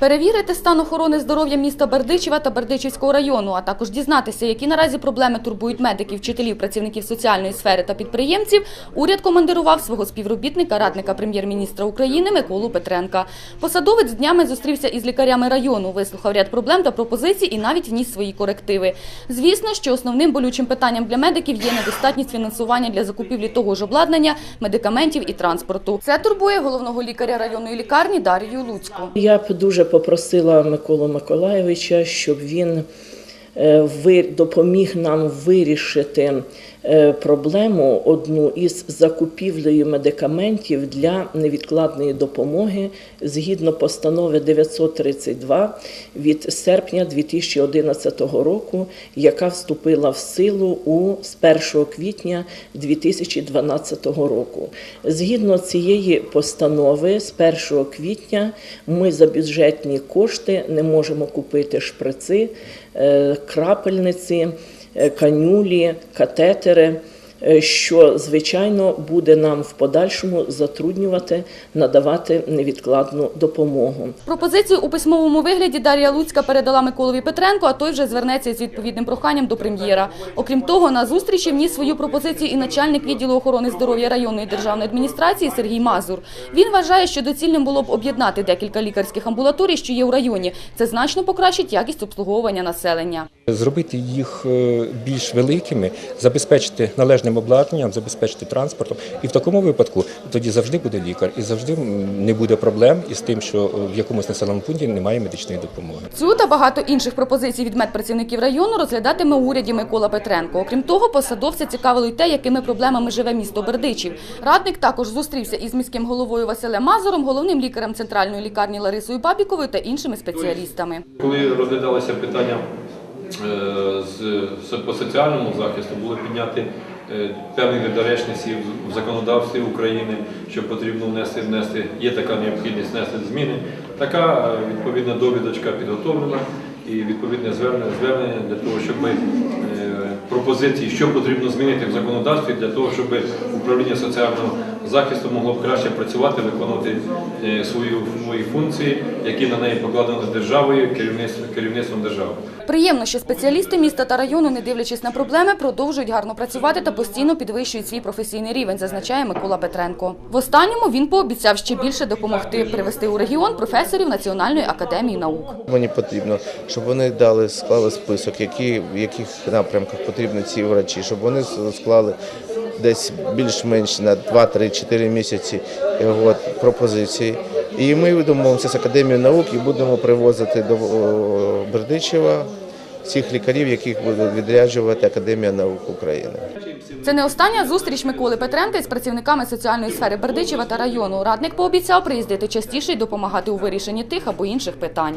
Перевірити стан охорони здоров'я міста Бердичева та Бердичівського району, а також дізнатися, які наразі проблеми турбують медиків, вчителів, працівників соціальної сфери та підприємців, уряд командирував свого співробітника, радника прем'єр-міністра України Миколу Петренка. Посадовець днями зустрівся із лікарями району, вислухав ряд проблем та пропозицій і навіть вніс свої корективи. Звісно, що основним болючим питанням для медиків є недостатність фінансування для закупівлі того ж обладнання, медикаментів і транспорту. Це турбує головного лікаря районної лікарні Дар'ю Луцьку. Я дуже попросила Миколу Миколаєвича, щоб він допоміг нам вирішити е, проблему одну із закупівлею медикаментів для невідкладної допомоги згідно постанови 932 від серпня 2011 року, яка вступила в силу у з 1 квітня 2012 року. Згідно цієї постанови, з 1 квітня ми за бюджетні кошти не можемо купити шприци, е, крапельниці, е, канюлі, катетери. Е, Що звичайно буде нам в подальшому затруднювати надавати невідкладну допомогу. Пропозицію у письмовому вигляді Дар'я Луцька передала Миколові Петренко, а той вже звернеться із відповідним проханням до прем'єра. Окрім того, на зустрічі вніс свою пропозицію і начальник відділу охорони здоров'я районної державної адміністрації Сергій Мазур. Він вважає, що доцільним було б об'єднати декілька лікарських амбулаторій, що є у районі. Це значно покращить якість обслуговування населення. Зробити їх е, більш великими, забезпечити належним обладнанням, забезпечити транспортом. І в такому випадку тоді завжди буде лікар, і завжди не буде проблем із тим, що е, в якомусь населеному пункті немає медичної допомоги. Цю та багато інших пропозицій від медпрацівників району розглядатиме у уряді Микола Петренко. Окрім того, посадовця цікавило й те, якими проблемами живе місто Бердичів. Радник також зустрівся із міським головою Василем Мазуром, головним лікарем центральної лікарні Ларисою Бабіковою та іншими спеціалістами. Коли розглядалося питання по соціальному захисту, було підняти е, певні недоречності в- законодавстві України, що потрібно внести, внести, є така необхідність внести зміни. Така е, відповідна довідочка підготовлена і відповідне звернення, для того, щоб е, пропозиції, що потрібно змінити в законодавстві для того, щоб управління соціального захисту могло б краще працювати, виконувати е, свою, свої функції, які на неї покладені державою, керівництвом, керівництвом держави. Приємно, що спеціалісти міста та району, не дивлячись на проблеми, продовжують гарно працювати та постійно підвищують свій професійний рівень, зазначає Микола Петренко. В останньому він пообіцяв ще більше допомогти привести у регіон професорів Національної академії наук. Мені потрібно, щоб вони дали склали список, які в яких напрямках потрібні ці врачі, щоб вони склали десь більш-менш на 2-3-4 місяці е, от, пропозиції. І ми домовимося з академією наук і будемо привозити до Бердичева всіх лікарів, яких буде відряджувати Академія наук України. Це не остання зустріч Миколи Петренка з працівниками соціальної сфери Бердичева та району. Радник пообіцяв приїздити частіше і допомагати у вирішенні тих або інших питань.